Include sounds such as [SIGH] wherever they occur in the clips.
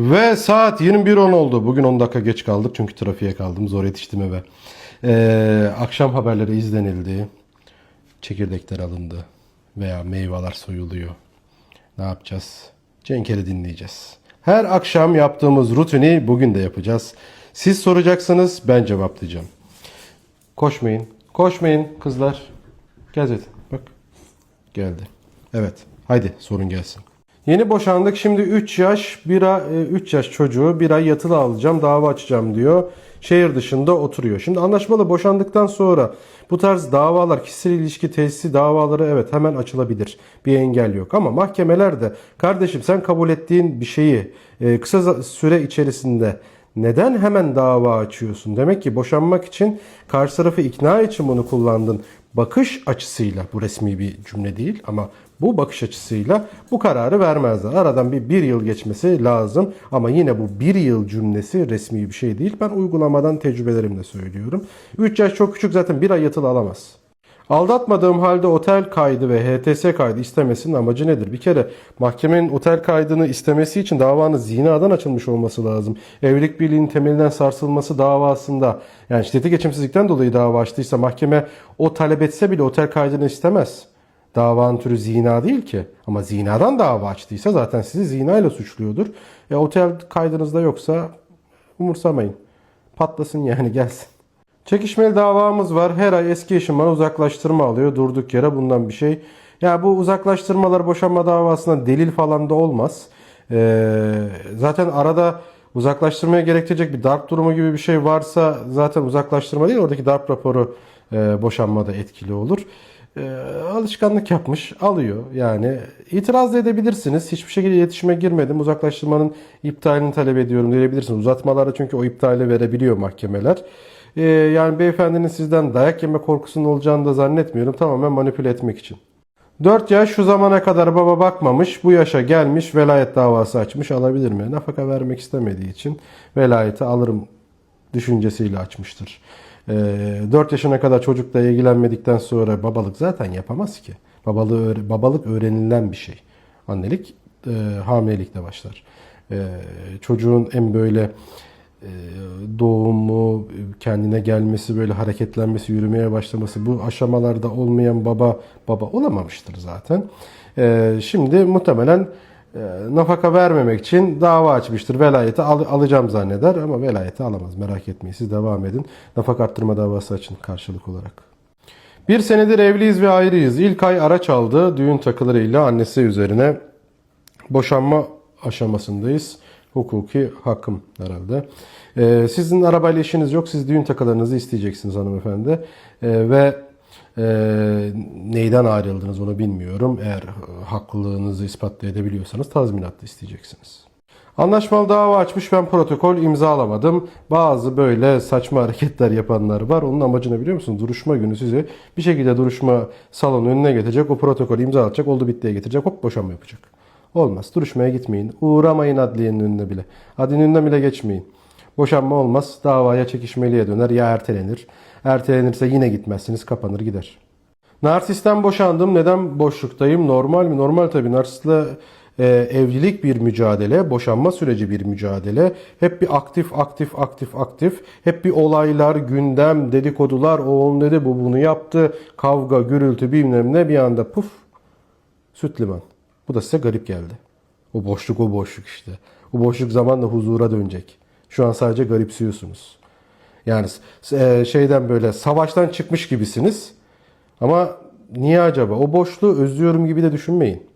Ve saat 21.10 oldu. Bugün 10 dakika geç kaldık çünkü trafiğe kaldım. Zor yetiştim eve. Ee, akşam haberleri izlenildi. Çekirdekler alındı. Veya meyveler soyuluyor. Ne yapacağız? Cenk'leri dinleyeceğiz. Her akşam yaptığımız rutini bugün de yapacağız. Siz soracaksınız, ben cevaplayacağım. Koşmayın. Koşmayın kızlar. Gel. Bak. Geldi. Evet. Haydi sorun gelsin. Yeni boşandık. Şimdi 3 yaş, 1 ay, 3 yaş çocuğu bir ay yatılı alacağım, dava açacağım diyor. Şehir dışında oturuyor. Şimdi anlaşmalı boşandıktan sonra bu tarz davalar, kişisel ilişki tesisi davaları evet hemen açılabilir. Bir engel yok. Ama mahkemeler de kardeşim sen kabul ettiğin bir şeyi e, kısa süre içerisinde neden hemen dava açıyorsun? Demek ki boşanmak için karşı tarafı ikna için bunu kullandın. Bakış açısıyla bu resmi bir cümle değil ama bu bakış açısıyla bu kararı vermezler. Aradan bir, bir yıl geçmesi lazım ama yine bu bir yıl cümlesi resmi bir şey değil. Ben uygulamadan tecrübelerimle söylüyorum. 3 yaş çok küçük zaten bir ay yatılı alamaz. Aldatmadığım halde otel kaydı ve HTS kaydı istemesinin amacı nedir? Bir kere mahkemenin otel kaydını istemesi için davanın zinadan açılmış olması lazım. Evlilik birliğinin temelinden sarsılması davasında yani şiddeti geçimsizlikten dolayı dava açtıysa mahkeme o talep etse bile otel kaydını istemez. Davanın türü zina değil ki. Ama zinadan dava açtıysa zaten sizi zinayla suçluyordur. E, otel kaydınızda yoksa umursamayın. Patlasın yani gelsin. Çekişmeli davamız var. Her ay eski eşim bana uzaklaştırma alıyor. Durduk yere bundan bir şey. Ya bu uzaklaştırmalar boşanma davasında delil falan da olmaz. Ee, zaten arada uzaklaştırmaya gerektirecek bir darp durumu gibi bir şey varsa zaten uzaklaştırma değil oradaki darp raporu e, boşanmada etkili olur. Ee, alışkanlık yapmış alıyor. Yani itiraz da edebilirsiniz. Hiçbir şekilde iletişime girmedim. Uzaklaştırmanın iptalini talep ediyorum diyebilirsiniz. Uzatmalarda çünkü o iptali verebiliyor mahkemeler. Ee, yani beyefendinin sizden dayak yeme korkusunun olacağını da zannetmiyorum. Tamamen manipüle etmek için. 4 yaş şu zamana kadar baba bakmamış bu yaşa gelmiş velayet davası açmış alabilir mi? Nafaka vermek istemediği için velayeti alırım düşüncesiyle açmıştır. 4 yaşına kadar çocukla ilgilenmedikten sonra babalık zaten yapamaz ki. Babalığı, babalık öğrenilen bir şey. Annelik e, hamilelikle başlar. E, çocuğun en böyle e, doğumu, kendine gelmesi, böyle hareketlenmesi, yürümeye başlaması bu aşamalarda olmayan baba baba olamamıştır zaten. E, şimdi muhtemelen nafaka vermemek için dava açmıştır. Velayeti al- alacağım zanneder ama velayeti alamaz. Merak etmeyin siz devam edin. Nafaka arttırma davası açın karşılık olarak. Bir senedir evliyiz ve ayrıyız. İlk ay araç aldı. Düğün takılarıyla annesi üzerine boşanma aşamasındayız. Hukuki hakkım herhalde. Ee, sizin arabayla işiniz yok. Siz düğün takılarınızı isteyeceksiniz hanımefendi. Ee, ve e, neyden ayrıldınız onu bilmiyorum. Eğer e, haklılığınızı ispatlayabiliyorsanız tazminat da isteyeceksiniz. Anlaşmalı dava açmış ben protokol imzalamadım. Bazı böyle saçma hareketler yapanlar var. Onun amacını biliyor musun? Duruşma günü sizi bir şekilde duruşma salonu önüne getirecek. O protokolü imzalatacak. Oldu bittiye getirecek. Hop boşanma yapacak. Olmaz. Duruşmaya gitmeyin. Uğramayın adliyenin önüne bile. Adliyenin önüne bile geçmeyin. Boşanma olmaz. Davaya çekişmeliye döner ya ertelenir. Ertelenirse yine gitmezsiniz. Kapanır gider. Narsisten boşandım. Neden boşluktayım? Normal mi? Normal tabii. Narsistle e, evlilik bir mücadele, boşanma süreci bir mücadele. Hep bir aktif, aktif, aktif, aktif. Hep bir olaylar, gündem, dedikodular. O onu dedi, bu bunu yaptı. Kavga, gürültü bilmem ne bir anda puf. Süt liman. Bu da size garip geldi. O boşluk o boşluk işte. O boşluk zamanla huzura dönecek. Şu an sadece garipsiyorsunuz. Yani e, şeyden böyle savaştan çıkmış gibisiniz. Ama niye acaba? O boşluğu özlüyorum gibi de düşünmeyin.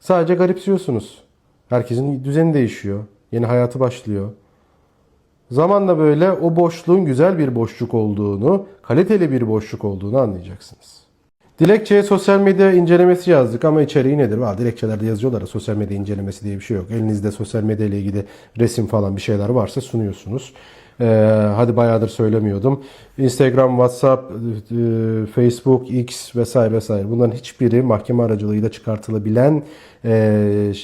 Sadece garipsiyorsunuz. Herkesin düzeni değişiyor. Yeni hayatı başlıyor. Zamanla böyle o boşluğun güzel bir boşluk olduğunu, kaliteli bir boşluk olduğunu anlayacaksınız. Dilekçeye sosyal medya incelemesi yazdık ama içeriği nedir? Valla dilekçelerde yazıyorlar ya sosyal medya incelemesi diye bir şey yok. Elinizde sosyal medya ile ilgili resim falan bir şeyler varsa sunuyorsunuz. Ee, hadi bayağıdır söylemiyordum. Instagram, WhatsApp, e, Facebook, X vesaire vesaire. Bunların hiçbiri mahkeme aracılığıyla çıkartılabilen e,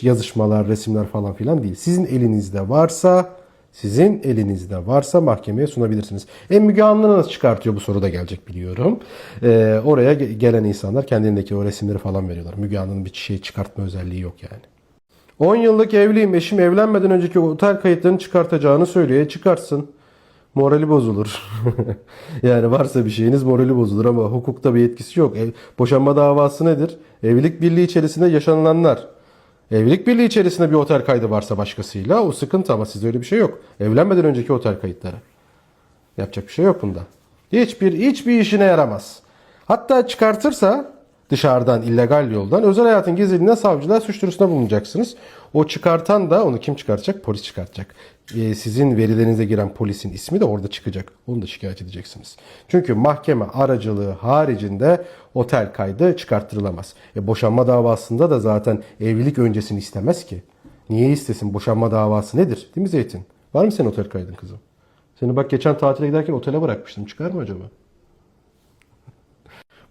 yazışmalar, resimler falan filan değil. Sizin elinizde varsa sizin elinizde varsa mahkemeye sunabilirsiniz. E Müge Anlı nasıl çıkartıyor bu soru da gelecek biliyorum. Ee, oraya ge- gelen insanlar kendindeki o resimleri falan veriyorlar. Müge Anlı'nın bir şey çıkartma özelliği yok yani. 10 yıllık evliyim. Eşim evlenmeden önceki otel kayıtlarını çıkartacağını söylüyor. E çıkartsın. Morali bozulur. [LAUGHS] yani varsa bir şeyiniz morali bozulur ama hukukta bir etkisi yok. Ev, boşanma davası nedir? Evlilik birliği içerisinde yaşanılanlar. Evlilik birliği içerisinde bir otel kaydı varsa başkasıyla o sıkıntı ama sizde öyle bir şey yok. Evlenmeden önceki otel kayıtları. Yapacak bir şey yok bunda. Hiçbir hiçbir işine yaramaz. Hatta çıkartırsa dışarıdan illegal yoldan özel hayatın gizliliğinden savcılığa suç duyurusunda bulunacaksınız. O çıkartan da onu kim çıkartacak? Polis çıkartacak. Ee, sizin verilerinize giren polisin ismi de orada çıkacak. Onu da şikayet edeceksiniz. Çünkü mahkeme aracılığı haricinde otel kaydı çıkarttırılamaz. E, boşanma davasında da zaten evlilik öncesini istemez ki. Niye istesin? Boşanma davası nedir? Değil mi Zeytin? Var mı senin otel kaydın kızım? Seni bak geçen tatile giderken otele bırakmıştım. Çıkar mı acaba?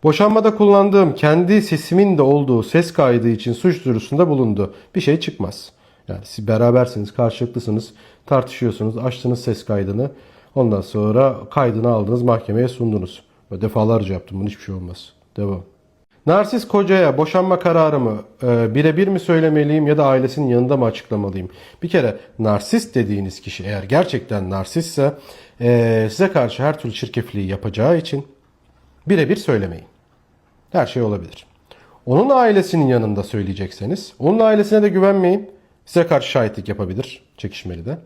Boşanmada kullandığım kendi sesimin de olduğu ses kaydı için suç duyurusunda bulundu. Bir şey çıkmaz. Yani siz berabersiniz, karşılıklısınız, tartışıyorsunuz, açtınız ses kaydını. Ondan sonra kaydını aldınız, mahkemeye sundunuz. Defalarca yaptım bunu hiçbir şey olmaz. Devam. Narsis kocaya boşanma kararımı e, birebir mi söylemeliyim ya da ailesinin yanında mı açıklamalıyım? Bir kere narsist dediğiniz kişi eğer gerçekten narsistse e, size karşı her türlü çirkefliği yapacağı için birebir söylemeyin. Her şey olabilir. Onun ailesinin yanında söyleyecekseniz, onun ailesine de güvenmeyin. Size karşı şahitlik yapabilir, çekişmeli de.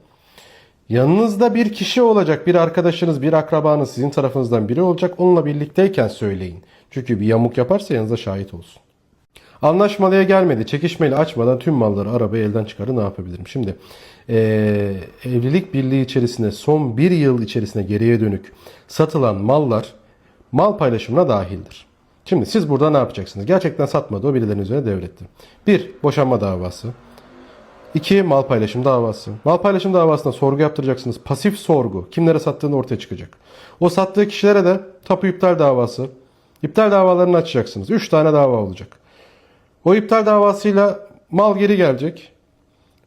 Yanınızda bir kişi olacak, bir arkadaşınız, bir akrabanız sizin tarafınızdan biri olacak. Onunla birlikteyken söyleyin. Çünkü bir yamuk yaparsa yanınızda şahit olsun. Anlaşmalıya gelmedi. Çekişmeli açmadan tüm malları arabayı elden çıkarı ne yapabilirim? Şimdi eee, evlilik birliği içerisinde son bir yıl içerisinde geriye dönük satılan mallar mal paylaşımına dahildir. Şimdi siz burada ne yapacaksınız? Gerçekten satmadı o birilerinin üzerine devretti. Bir, boşanma davası. İki, mal paylaşım davası. Mal paylaşım davasında sorgu yaptıracaksınız. Pasif sorgu. Kimlere sattığını ortaya çıkacak. O sattığı kişilere de tapu iptal davası. İptal davalarını açacaksınız. Üç tane dava olacak. O iptal davasıyla mal geri gelecek.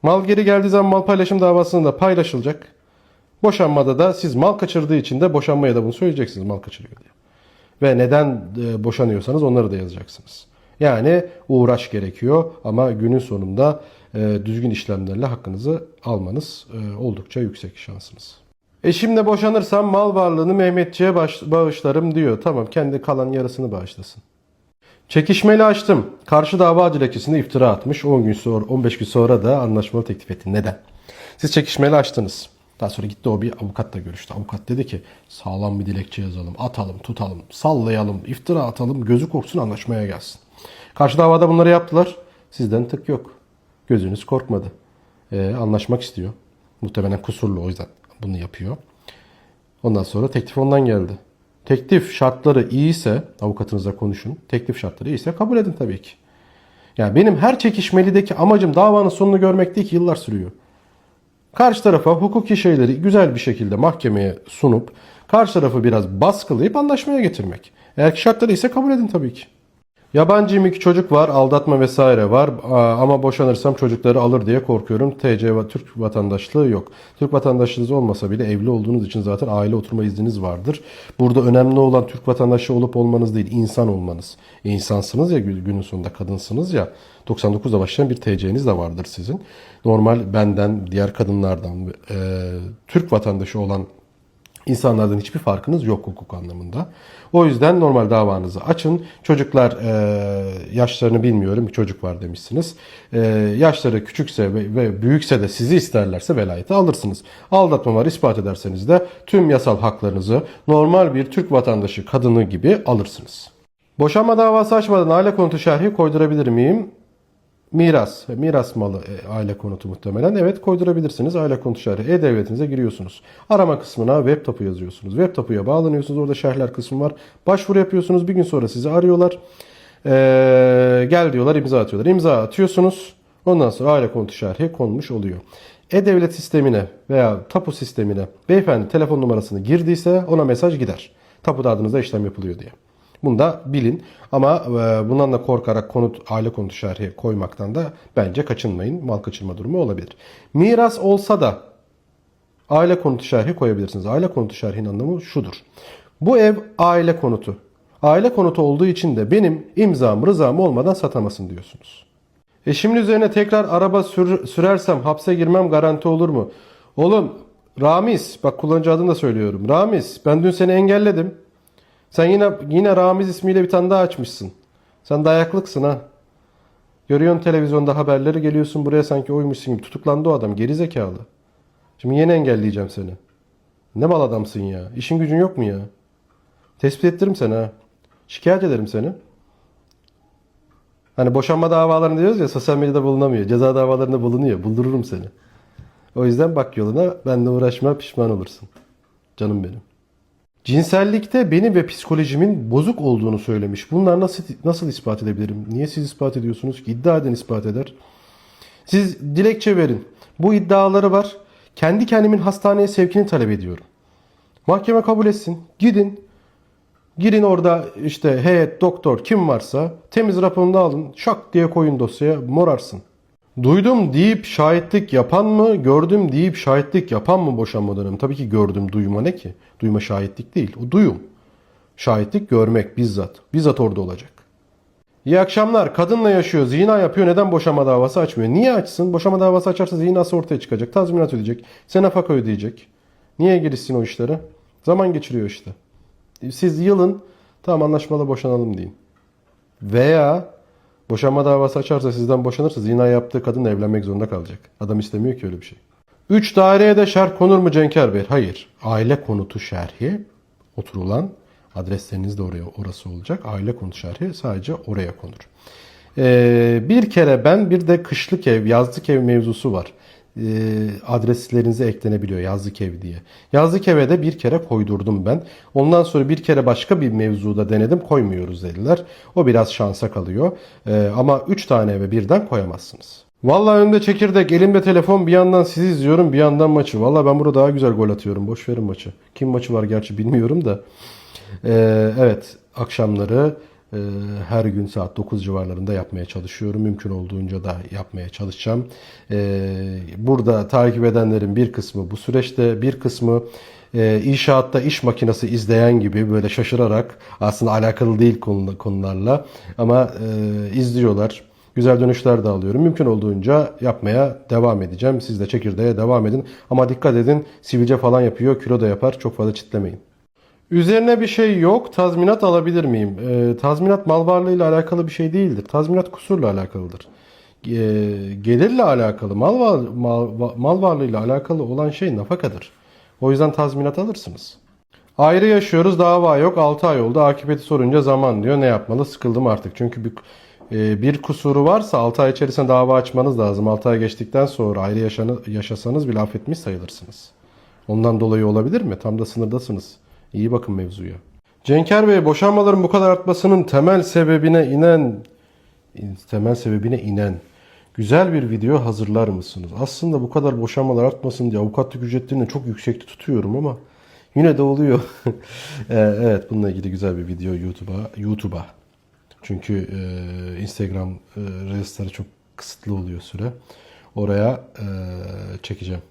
Mal geri geldiği zaman mal paylaşım davasında paylaşılacak. Boşanmada da siz mal kaçırdığı için de boşanmaya da bunu söyleyeceksiniz mal kaçırıyor diye. Ve neden e, boşanıyorsanız onları da yazacaksınız. Yani uğraş gerekiyor ama günün sonunda e, düzgün işlemlerle hakkınızı almanız e, oldukça yüksek şansınız. Eşimle boşanırsam mal varlığını Mehmetçiğe bağışlarım diyor. Tamam kendi kalan yarısını bağışlasın. Çekişmeli açtım. Karşı dava dilekçesinde iftira atmış. 10 gün sonra 15 gün sonra da anlaşmalı teklif etti. Neden? Siz çekişmeli açtınız. Daha sonra gitti o bir avukatla görüştü. Avukat dedi ki sağlam bir dilekçe yazalım, atalım, tutalım, sallayalım, iftira atalım, gözü korksun anlaşmaya gelsin. Karşı davada bunları yaptılar. Sizden tık yok. Gözünüz korkmadı. Ee, anlaşmak istiyor. Muhtemelen kusurlu o yüzden bunu yapıyor. Ondan sonra teklif ondan geldi. Teklif şartları iyiyse avukatınızla konuşun. Teklif şartları iyiyse kabul edin tabii ki. Yani benim her çekişmelideki amacım davanın sonunu görmek değil ki yıllar sürüyor. Karşı tarafa hukuki şeyleri güzel bir şekilde mahkemeye sunup karşı tarafı biraz baskılayıp anlaşmaya getirmek. Eğer ki şartları ise kabul edin tabii ki. Yabancı iki çocuk var, aldatma vesaire var ama boşanırsam çocukları alır diye korkuyorum. TC ve Türk vatandaşlığı yok. Türk vatandaşlığınız olmasa bile evli olduğunuz için zaten aile oturma izniniz vardır. Burada önemli olan Türk vatandaşı olup olmanız değil, insan olmanız. E, insansınız ya gün- günün sonunda kadınsınız ya. 99'da başlayan bir TC'niz de vardır sizin. Normal benden, diğer kadınlardan, e, Türk vatandaşı olan İnsanlardan hiçbir farkınız yok hukuk anlamında. O yüzden normal davanızı açın. Çocuklar e, yaşlarını bilmiyorum bir çocuk var demişsiniz. E, yaşları küçükse ve, ve büyükse de sizi isterlerse velayeti alırsınız. Aldatma var ispat ederseniz de tüm yasal haklarınızı normal bir Türk vatandaşı kadını gibi alırsınız. Boşanma davası açmadan aile konutu şerhi koydurabilir miyim? Miras, miras malı e, aile konutu muhtemelen. Evet koydurabilirsiniz. Aile konutu şerhi. E-Devletinize giriyorsunuz. Arama kısmına web tapu yazıyorsunuz. Web tapuya bağlanıyorsunuz. Orada şerhler kısmı var. Başvuru yapıyorsunuz. Bir gün sonra sizi arıyorlar. Ee, gel diyorlar imza atıyorlar. İmza atıyorsunuz. Ondan sonra aile konutu şerhi konmuş oluyor. E-Devlet sistemine veya tapu sistemine beyefendi telefon numarasını girdiyse ona mesaj gider. Tapu adınıza işlem yapılıyor diye. Bunu da bilin. Ama e, bundan da korkarak konut aile konutu şerhi koymaktan da bence kaçınmayın. Mal kaçırma durumu olabilir. Miras olsa da aile konutu şerhi koyabilirsiniz. Aile konutu şerhin anlamı şudur. Bu ev aile konutu. Aile konutu olduğu için de benim imzam rızam olmadan satamasın diyorsunuz. Eşimin üzerine tekrar araba sür- sürersem hapse girmem garanti olur mu? Oğlum Ramiz bak kullanıcı adını da söylüyorum. Ramiz ben dün seni engelledim. Sen yine yine Ramiz ismiyle bir tane daha açmışsın. Sen dayaklıksın ha. Görüyorsun televizyonda haberleri geliyorsun buraya sanki oymuşsun gibi. Tutuklandı o adam geri zekalı. Şimdi yine engelleyeceğim seni. Ne mal adamsın ya. İşin gücün yok mu ya? Tespit ettiririm seni ha. Şikayet ederim seni. Hani boşanma davalarını diyoruz ya sosyal medyada bulunamıyor. Ceza davalarında bulunuyor. Buldururum seni. O yüzden bak yoluna. Benle uğraşma pişman olursun. Canım benim. Cinsellikte benim ve psikolojimin bozuk olduğunu söylemiş. Bunlar nasıl nasıl ispat edebilirim? Niye siz ispat ediyorsunuz ki? İddia eden ispat eder. Siz dilekçe verin. Bu iddiaları var. Kendi kendimin hastaneye sevkini talep ediyorum. Mahkeme kabul etsin. Gidin. Girin orada işte heyet, doktor kim varsa temiz raporunu alın. Şak diye koyun dosyaya morarsın. Duydum deyip şahitlik yapan mı, gördüm deyip şahitlik yapan mı boşanma dönemi? Tabii ki gördüm, duyma ne ki? Duyma şahitlik değil, o duyum. Şahitlik görmek bizzat. Bizzat orada olacak. İyi akşamlar. Kadınla yaşıyor, zina yapıyor. Neden boşanma davası açmıyor? Niye açsın? Boşanma davası açarsa zinası ortaya çıkacak. Tazminat ödeyecek. Sen nafaka ödeyecek. Niye girişsin o işlere? Zaman geçiriyor işte. Siz yılın tamam anlaşmalı boşanalım deyin. Veya boşanma davası açarsa sizden boşanırsa zina yaptığı kadınla evlenmek zorunda kalacak. Adam istemiyor ki öyle bir şey. 3 daireye de şerh konur mu Cenker Bey? Hayır. Aile konutu şerhi oturulan adresleriniz de oraya orası olacak. Aile konutu şerhi sadece oraya konur. Ee, bir kere ben bir de kışlık ev, yazlık ev mevzusu var. Ee, adreslerinize eklenebiliyor yazlık ev diye. Yazlık eve de bir kere koydurdum ben. Ondan sonra bir kere başka bir mevzuda denedim koymuyoruz dediler. O biraz şansa kalıyor. Ee, ama 3 tane eve birden koyamazsınız. Vallahi önümde çekirdek, elimde telefon bir yandan sizi izliyorum bir yandan maçı. Vallahi ben burada daha güzel gol atıyorum. Boş verin maçı. Kim maçı var gerçi bilmiyorum da. Ee, evet akşamları e, her gün saat 9 civarlarında yapmaya çalışıyorum. Mümkün olduğunca da yapmaya çalışacağım. Ee, burada takip edenlerin bir kısmı bu süreçte bir kısmı e, inşaatta iş makinesi izleyen gibi böyle şaşırarak aslında alakalı değil konu- konularla ama e, izliyorlar. Güzel dönüşler de alıyorum. Mümkün olduğunca yapmaya devam edeceğim. Siz de çekirdeğe devam edin. Ama dikkat edin sivilce falan yapıyor, kilo da yapar. Çok fazla çitlemeyin. Üzerine bir şey yok. Tazminat alabilir miyim? Ee, tazminat mal varlığıyla alakalı bir şey değildir. Tazminat kusurla alakalıdır. Ee, gelirle alakalı, mal, var, mal, mal varlığıyla alakalı olan şey nafakadır. O yüzden tazminat alırsınız. Ayrı yaşıyoruz, dava yok. 6 ay oldu. Akıbeti sorunca zaman diyor. Ne yapmalı? Sıkıldım artık. Çünkü bir, e, bir kusuru varsa 6 ay içerisinde dava açmanız lazım. 6 ay geçtikten sonra ayrı yaşanı, yaşasanız bile affetmiş sayılırsınız. Ondan dolayı olabilir mi? Tam da sınırdasınız. İyi bakın mevzuya. Cenker Bey boşanmaların bu kadar artmasının temel sebebine inen temel sebebine inen güzel bir video hazırlar mısınız? Aslında bu kadar boşanmalar artmasın diye avukatlık ücretlerini çok yüksekte tutuyorum ama yine de oluyor. Ee, [LAUGHS] evet bununla ilgili güzel bir video YouTube'a YouTube'a. Çünkü e, Instagram e, Reels'leri çok kısıtlı oluyor süre. Oraya e, çekeceğim.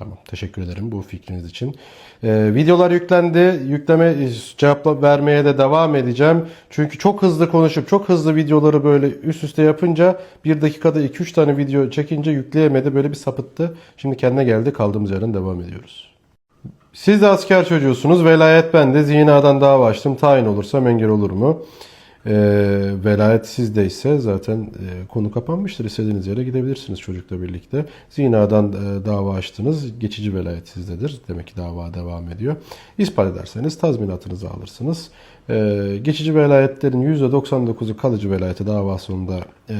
Tamam. Teşekkür ederim bu fikriniz için. Ee, videolar yüklendi. Yükleme cevap vermeye de devam edeceğim. Çünkü çok hızlı konuşup çok hızlı videoları böyle üst üste yapınca bir dakikada 2-3 tane video çekince yükleyemedi. Böyle bir sapıttı. Şimdi kendine geldi. Kaldığımız yerden devam ediyoruz. Siz de asker çocuğusunuz. Velayet bende. Zinadan dava açtım. Tayin olursam engel olur mu? Ee, velayet sizdeyse zaten e, konu kapanmıştır. İstediğiniz yere gidebilirsiniz çocukla birlikte. Zinadan e, dava açtınız. Geçici velayet sizdedir. Demek ki dava devam ediyor. İspat ederseniz tazminatınızı alırsınız. Ee, geçici velayetlerin %99'u kalıcı velayete dava sonunda e,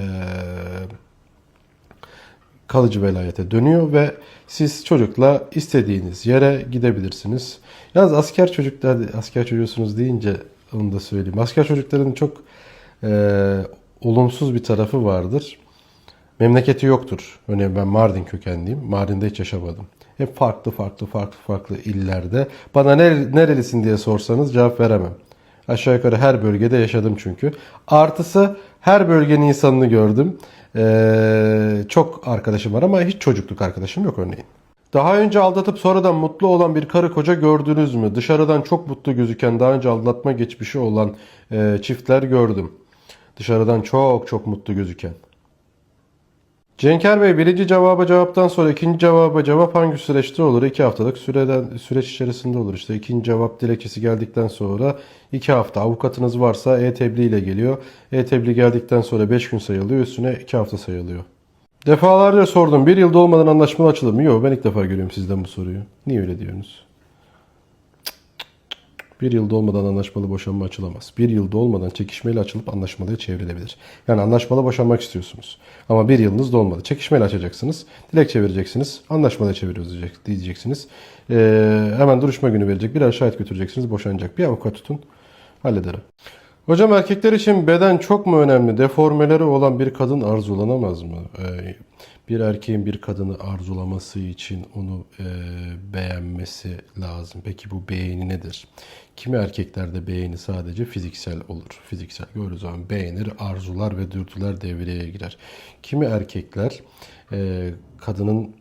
kalıcı velayete dönüyor ve siz çocukla istediğiniz yere gidebilirsiniz. Yalnız asker çocuklar, asker çocuğusunuz deyince onu da söyleyeyim. Asker çocukların çok e, olumsuz bir tarafı vardır. Memleketi yoktur. Örneğin ben Mardin kökenliyim. Mardin'de hiç yaşamadım. Hep farklı farklı farklı farklı illerde. Bana nere- nerelisin diye sorsanız cevap veremem. Aşağı yukarı her bölgede yaşadım çünkü. Artısı her bölgenin insanını gördüm. Ee, çok arkadaşım var ama hiç çocukluk arkadaşım yok örneğin. Daha önce aldatıp sonradan mutlu olan bir karı koca gördünüz mü? Dışarıdan çok mutlu gözüken daha önce aldatma geçmişi olan e, çiftler gördüm. Dışarıdan çok çok mutlu gözüken. Cenker Bey birinci cevaba cevaptan sonra ikinci cevaba cevap hangi süreçte olur? İki haftalık süreden süreç içerisinde olur. İşte ikinci cevap dilekçesi geldikten sonra iki hafta avukatınız varsa e-tebliğ ile geliyor. E-tebliğ geldikten sonra beş gün sayılıyor. Üstüne iki hafta sayılıyor. Defalarca sordum. Bir yılda olmadan anlaşmalı açılır mı? Yok ben ilk defa görüyorum sizden bu soruyu. Niye öyle diyorsunuz? Bir yılda olmadan anlaşmalı boşanma açılamaz. Bir yılda olmadan çekişmeyle açılıp anlaşmalıya çevrilebilir. Yani anlaşmalı boşanmak istiyorsunuz. Ama bir yılınız da olmadı. Çekişmeyle açacaksınız. Dilekçe vereceksiniz. Anlaşmalıya çeviriyoruz diyecek- diyeceksiniz. Ee, hemen duruşma günü verecek. Birer şahit götüreceksiniz. Boşanacak. Bir avukat tutun. Hallederim. Hocam erkekler için beden çok mu önemli? Deformeleri olan bir kadın arzulanamaz mı? Ee, bir erkeğin bir kadını arzulaması için onu e, beğenmesi lazım. Peki bu beğeni nedir? Kimi erkeklerde beğeni sadece fiziksel olur. Fiziksel gördüğü zaman beğenir, arzular ve dürtüler devreye girer. Kimi erkekler e, kadının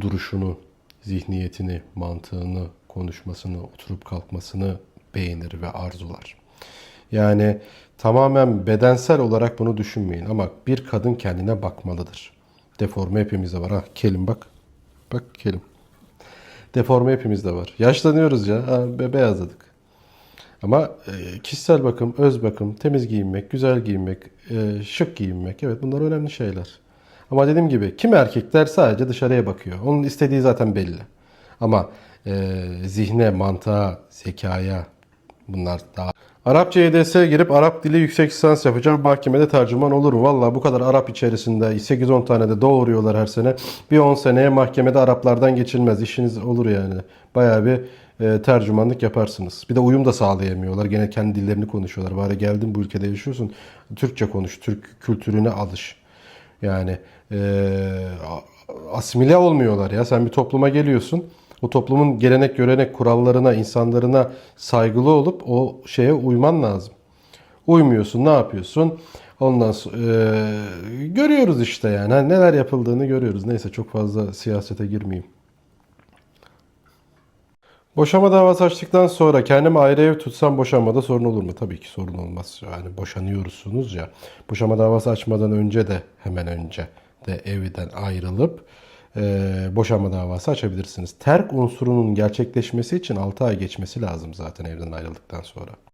duruşunu, zihniyetini, mantığını, konuşmasını, oturup kalkmasını beğenir ve arzular. Yani tamamen bedensel olarak bunu düşünmeyin ama bir kadın kendine bakmalıdır. Deforme hepimizde var. Ha kelim bak. Bak kelim. Deforme hepimizde var. Yaşlanıyoruz ya. Ha, be- beyazladık. Ama e, kişisel bakım, öz bakım, temiz giyinmek, güzel giyinmek, e, şık giyinmek. Evet bunlar önemli şeyler. Ama dediğim gibi kim erkekler sadece dışarıya bakıyor. Onun istediği zaten belli. Ama e, zihne, mantığa, zekaya bunlar daha... Arapça YDS'ye girip Arap dili yüksek lisans yapacağım. Mahkemede tercüman olur? Valla bu kadar Arap içerisinde 8-10 tane de doğuruyorlar her sene. Bir 10 seneye mahkemede Araplardan geçilmez. İşiniz olur yani. Bayağı bir e, tercümanlık yaparsınız. Bir de uyum da sağlayamıyorlar. Gene kendi dillerini konuşuyorlar. Bari geldin bu ülkede yaşıyorsun. Türkçe konuş. Türk kültürüne alış. Yani e, asimile olmuyorlar ya. Sen bir topluma geliyorsun. O toplumun gelenek, görenek, kurallarına, insanlarına saygılı olup o şeye uyman lazım. Uymuyorsun, ne yapıyorsun? Ondan sonra e, görüyoruz işte yani. Hani neler yapıldığını görüyoruz. Neyse çok fazla siyasete girmeyeyim. Boşama davası açtıktan sonra kendime ayrı ev tutsam boşanmada sorun olur mu? Tabii ki sorun olmaz. Yani boşanıyorsunuz ya. Boşama davası açmadan önce de hemen önce de evden ayrılıp boşanma davası açabilirsiniz. Terk unsurunun gerçekleşmesi için 6 ay geçmesi lazım zaten evden ayrıldıktan sonra.